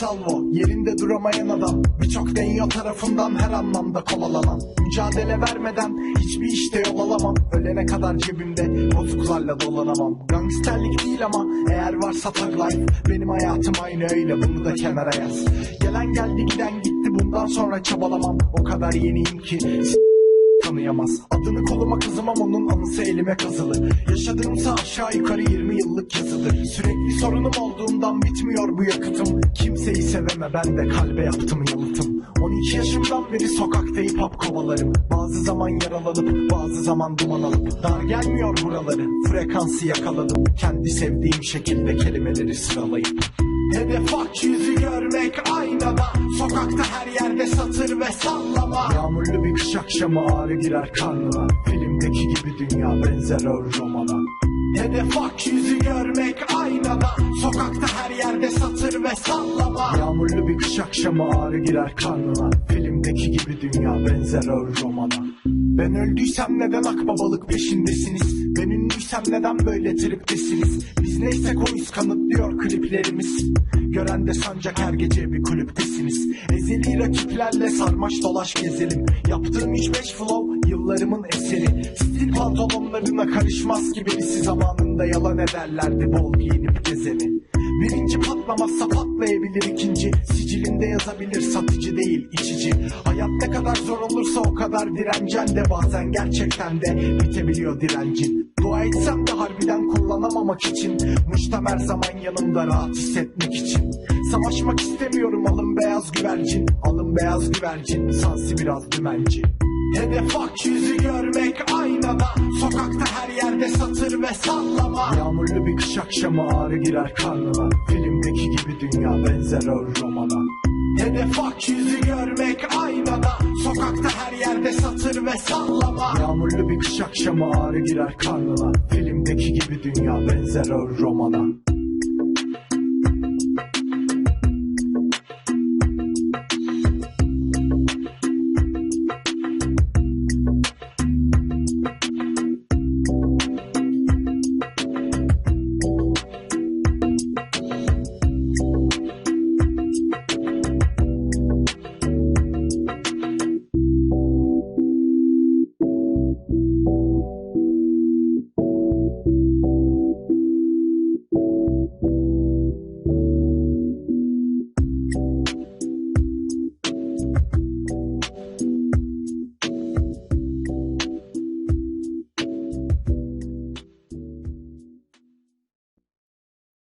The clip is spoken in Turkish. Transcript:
salvo Yerinde duramayan adam. Birçok deniyor tarafından her anlamda kovalanan. Mücadele vermeden hiçbir işte yol alamam. Ölene kadar cebimde bozuklarla dolanamam. Gangsterlik değil ama eğer varsa tag life. Benim hayatım aynı öyle bunu da kenara yaz. Gelen geldi giden gitti bundan sonra çabalamam. O kadar yeniyim ki tanıyamaz. Adını koluma kızamam onun anısı elime kazılı. Yaşadığımsa aşağı yukarı 20 yıllık yazıdır. Sürekli sorunum olduğundan bitmiyor bu yakıtım Kimseyi seveme ben de kalbe yaptım yalıtım 12 yaşımdan beri sokakta hip hop kovalarım. Bazı zaman yaralanıp bazı zaman duman alıp. Dar gelmiyor buraları frekansı yakaladım. Kendi sevdiğim şekilde kelimeleri sıralayıp. Hedef aç yüzü görmek aynada. Sokakta her yerde satır ve sallama. Yağmurlu bir kış akşamı ağrı girer karnına. Filmdeki gibi dünya benzer o romana. Hedef aç yüzü görmek aynada. Sokakta her yerde sallama Yağmurlu bir kış akşamı ağrı girer karnına Filmdeki gibi dünya benzer o romana ben öldüysem neden akbabalık peşindesiniz? Ben ünlüysem neden böyle triptesiniz? Biz neysek oyuz kanıtlıyor kliplerimiz. Gören de sancak her gece bir kulüptesiniz. Ezeli rakiplerle sarmaş dolaş gezelim. Yaptığım 3-5 flow yıllarımın eseri. Stil pantolonlarına karışmaz ki birisi zamanında yalan ederlerdi bol giyinip gezeni. Birinci patlamazsa patlayabilir ikinci. Sicilinde yazabilir satıcı değil içici. Hayat ne kadar zor olursa o kadar direncen de Bazen gerçekten de bitebiliyor direncin. Dua etsem de harbiden kullanamamak için. Muştam her zaman yanımda rahat hissetmek için. Savaşmak istemiyorum alın beyaz güvercin. Alın beyaz güvercin sansi biraz dümenci Hedef aç yüzü görmek aynada. Sokakta her yerde satır ve sallama. Yağmurlu bir kış akşamı ağrı girer karnına Filmdeki gibi dünya benzer o romana. Hedef aç yüzü görmek aynada. Sokakta her yerde satır ve sallama. Yağmurlu bir kış akşamı ağrı girer karnına Filmdeki gibi dünya benzer o romana